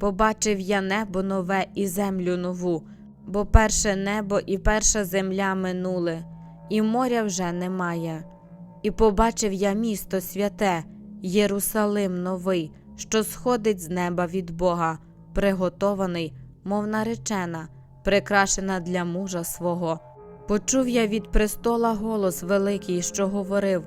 Побачив я небо нове і землю нову, бо перше небо і перша земля минули, і моря вже немає. І побачив я місто святе, Єрусалим новий, що сходить з неба від Бога, приготований, мов наречена, прикрашена для мужа свого. Почув я від престола голос великий, що говорив: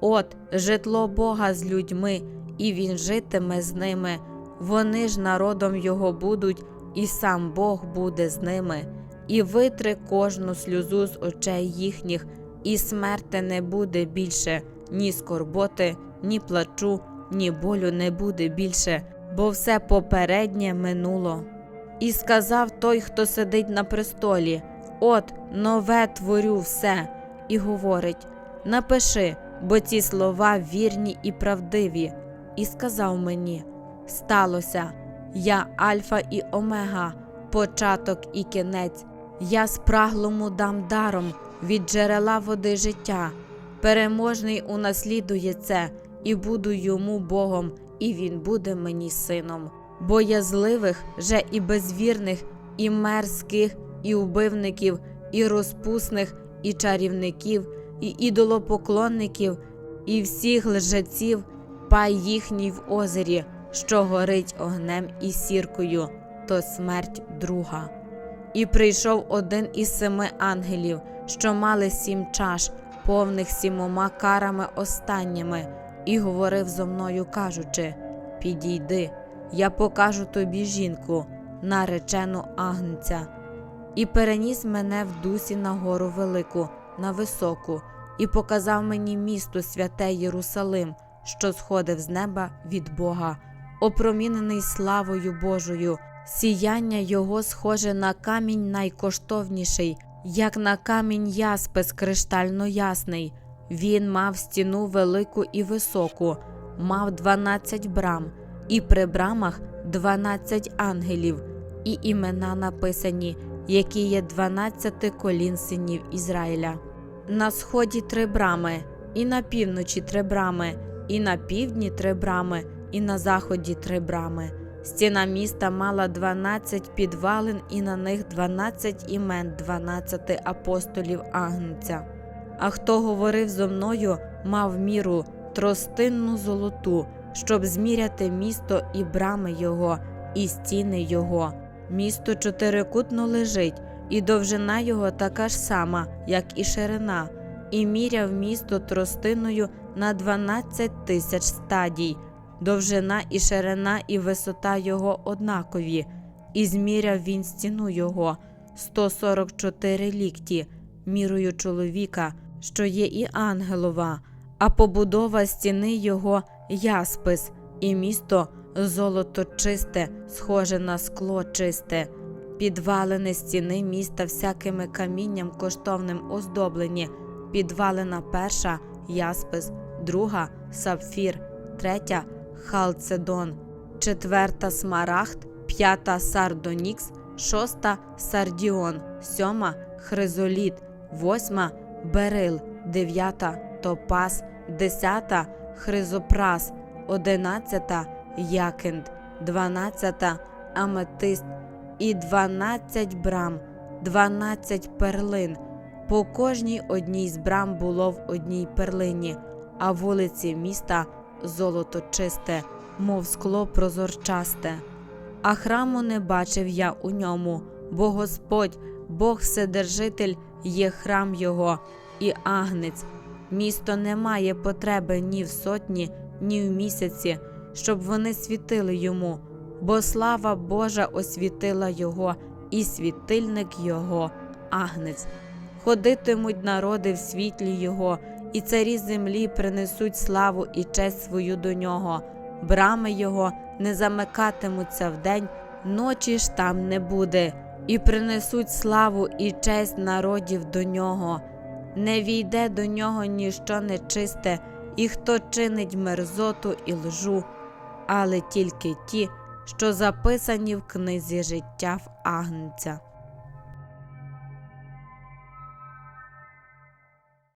От житло Бога з людьми, і він житиме з ними. Вони ж народом його будуть, і сам Бог буде з ними, і витре кожну сльозу з очей їхніх, і смерти не буде більше, ні скорботи, ні плачу, ні болю не буде більше, бо все попереднє минуло. І сказав той, хто сидить на престолі: От, нове творю все, і говорить: Напиши, бо ці слова вірні і правдиві. І сказав мені: Сталося, я Альфа і Омега, початок і кінець. Я спраглому дам даром від джерела води життя. Переможний унаслідує це, і буду йому Богом, і він буде мені сином. Боязливих же і безвірних, і мерзких, і убивників, і розпусних, і чарівників, і ідолопоклонників, і всіх лжеців, пай їхній в озері, що горить огнем і сіркою, то смерть друга. І прийшов один із семи ангелів, що мали сім чаш, повних сімома карами останніми, і говорив зо мною, кажучи: Підійди, я покажу тобі жінку, наречену агнця. І переніс мене в дусі на гору велику, на високу, і показав мені місто святе Єрусалим, що сходив з неба від Бога, опромінений славою Божою, сіяння його схоже на камінь найкоштовніший, як на камінь яспис криштально ясний. Він мав стіну велику і високу, мав дванадцять брам, і при брамах дванадцять ангелів, і імена написані, які є дванадцяти колін синів Ізраїля. На сході три брами, і на півночі три брами, і на півдні три брами, і на заході три брами. Стіна міста мала дванадцять підвалин, і на них дванадцять імен дванадцяти апостолів Агнця. А хто говорив зо мною, мав міру тростинну золоту, щоб зміряти місто і брами його, і стіни його. Місто чотирикутно лежить, і довжина його така ж сама, як і ширина, і міряв місто тростиною на дванадцять тисяч стадій. Довжина і ширина, і висота його однакові, і зміряв він стіну його 144 лікті, мірою чоловіка, що є і ангелова, а побудова стіни його яспис, і місто золото чисте, схоже на скло чисте, підвалини стіни міста всякими камінням коштовним оздоблені, підвалина перша яспис, друга сапфір, третя халцедон, четверта смарагд, п'ята сардонікс, шоста сардіон, сьома хризоліт, восьма берил, дев'ята топаз, десята хризопрас, одинадцята якинд, дванадцята аметист і дванадцять брам, дванадцять перлин. По кожній одній з брам було в одній перлині, а вулиці міста золото чисте, мов скло прозорчасте. А храму не бачив я у ньому, бо Господь, Бог Вседержитель, є храм Його і агнець. Місто не має потреби ні в сотні, ні в місяці, щоб вони світили йому, бо слава Божа освітила його, і світильник його, агнець. Ходитимуть народи в світлі Його, і царі землі принесуть славу і честь свою до нього. Брами Його не замикатимуться вдень, ночі ж там не буде, і принесуть славу і честь народів до нього. Не війде до нього ніщо нечисте, і хто чинить мерзоту і лжу, але тільки ті, що записані в книзі життя в Агнця.